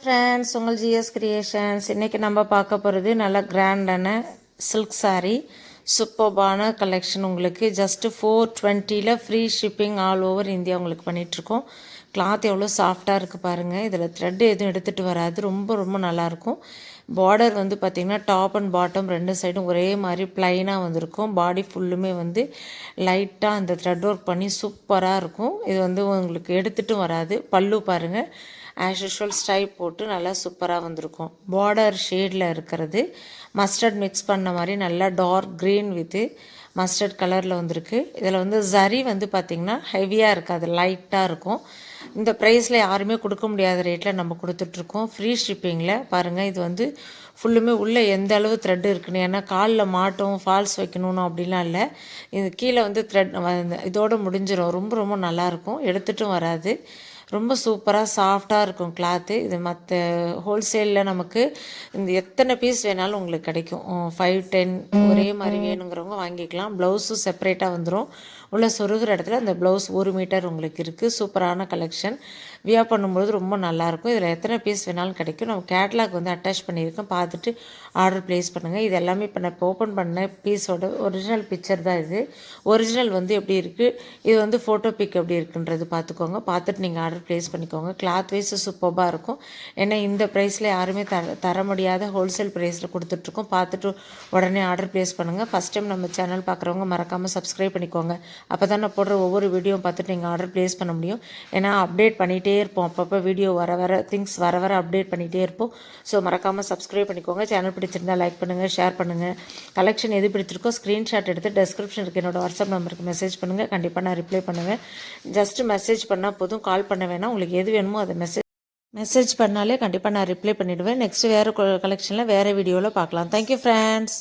Friends உங்கள் GS creations இன்றைக்கி நம்ம பார்க்க போகிறது நல்ல கிராண்டான சில்க் சாரீ சூப்பர்பான கலெக்ஷன் உங்களுக்கு ஜஸ்ட்டு ஃபோர் டுவெண்ட்டியில் free shipping all over India உங்களுக்கு பண்ணிகிட்ருக்கோம் கிளாத் எவ்வளோ சாஃப்டாக இருக்குது பாருங்கள் இதில் த்ரெட் எதுவும் எடுத்துகிட்டு வராது. ரொம்ப ரொம்ப நல்லாயிருக்கும் பார்டர் வந்து பார்த்திங்கன்னா டாப் அண்ட் பாட்டம் ரெண்டு சைடும் ஒரே மாதிரி ப்ளைனாக வந்திருக்கும். பாடி ஃபுல்லுமே வந்து லைட்டாக அந்த த்ரெட் ஒர்க் பண்ணி சூப்பராக இருக்கும். இது வந்து உங்களுக்கு எடுத்துகிட்டும் வராது. பல்லு பாருங்கள் ஆஸ் யூஷுவல் ஸ்டைப் போட்டு நல்லா சூப்பராக வந்திருக்கும். பார்டர் ஷேடில் இருக்கிறது. மஸ்டர்ட் மிக்ஸ் பண்ண மாதிரி நல்லா டார்க் க்ரீன் வித்து மஸ்டர்ட் கலரில் வந்திருக்கு. இதில் வந்து ஜரி வந்து பார்த்திங்கன்னா ஹெவியாக இருக்காது லைட்டாக இருக்கும். இந்த ப்ரைஸில் யாருமே கொடுக்க முடியாத ரேட்டில் நம்ம கொடுத்துட்ருக்கோம் ஃப்ரீ ஷிப்பிங்கில் பாருங்கள் இது வந்து ஃபுல்லுமே உள்ளே எந்த அளவு த்ரெட் இருக்குன்னு. ஏன்னா காலில் மாட்டும் ஃபால்ஸ் வைக்கணும்னு அப்படிலாம் இல்லை. இது கீழே வந்து த்ரெட் இதோடு முடிஞ்சிடும் ரொம்ப ரொம்ப நல்லாயிருக்கும் எடுத்துட்டும் வராது. ரொம்ப சூப்பராக சாஃப்டாக இருக்கும் கிளாத்து இது மற்ற ஹோல்சேலில் நமக்கு இந்த எத்தனை பீஸ் வேணாலும் உங்களுக்கு கிடைக்கும். ஃபைவ் டென் ஒரே மாதிரி வேணுங்கிறவங்க வாங்கிக்கலாம். ப்ளவுஸும் செப்பரேட்டாக வந்துடும் உள்ள சொருகிற இடத்துல அந்த ப்ளவுஸ் ஒரு மீட்டர் உங்களுக்கு இருக்குது சூப்பரான கலெக்ஷன் வியா பண்ணும்போது ரொம்ப நல்லாயிருக்கும் இதில் எத்தனை பீஸ் வேணாலும் கிடைக்கும். நம்ம கேட்லாக் வந்து அட்டாச் பண்ணியிருக்கோம். பார்த்துட்டு ஆர்டர் ப்ளேஸ் பண்ணுங்கள் இது எல்லாமே இப்போ நான் இப்போ ஓப்பன் பண்ண பீஸோட ஒரிஜினல் பிக்சர் தான் இது. ஒரிஜினல் வந்து எப்படி இருக்குது இது வந்து ஃபோட்டோ பிக் எப்படி இருக்குன்றது பார்த்துக்கோங்க. பார்த்துட்டு நீங்கள் ஆர்டர் ப்ளேஸ் பண்ணிக்கோங்க. கிளாத் வைஸ் சூப்பராக இருக்கும். ஏன்னா இந்த ப்ரைஸில் யாருமே தர தர முடியாத ஹோல்சேல் ப்ரைஸில் கொடுத்துட்ருக்கோம் பார்த்துட்டு உடனே ஆர்டர் ப்ளேஸ் பண்ணுங்கள் ஃபஸ்ட் டைம் நம்ம சேனல் பார்க்குறவங்க மறக்காமல் சப்ஸ்கிரைப் பண்ணிக்கோங்க. அப்போ தான் நான் போடுற ஒவ்வொரு வீடியோவும் பார்த்துட்டு நீங்கள் ஆர்டர் ப்ளேஸ் பண்ண முடியும். ஏன்னா அப்டேட் பண்ணிகிட்டே இருப்போம். அப்பப்போ வீடியோ வர வர திங்ஸ் வர வர அப்டேட் பண்ணிகிட்டே இருப்போம். ஸோ மறக்காமல் சப்ஸ்கிரைப் பண்ணிக்கோங்க. சேனல் பிடிச்சிருந்தால் லைக் பண்ணுங்கள் ஷேர் பண்ணுங்கள் கலெக்ஷன் எது பிடிச்சிருக்கோ ஸ்க்ரீன்ஷாட் எடுத்து டெஸ்கிரிப்ஷன் இருக்குது என்னோடய வாட்ஸ்அப் நம்பருக்கு மெசேஜ் பண்ணுங்கள் கண்டிப்பாக நான் ரிப்ளை பண்ணுவேன். ஜஸ்ட் மெசேஜ் பண்ணால் போதும். கால் பண்ண வேணாம். உங்களுக்கு எது வேணுமோ அதை மெசேஜ் மெசேஜ் பண்ணாலே கண்டிப்பாக நான் ரிப்ளை பண்ணிவிடுவேன் நெக்ஸ்ட் வேறு கலெக்ஷனில் வேறு வீடியோவில் பார்க்கலாம். Thank you friends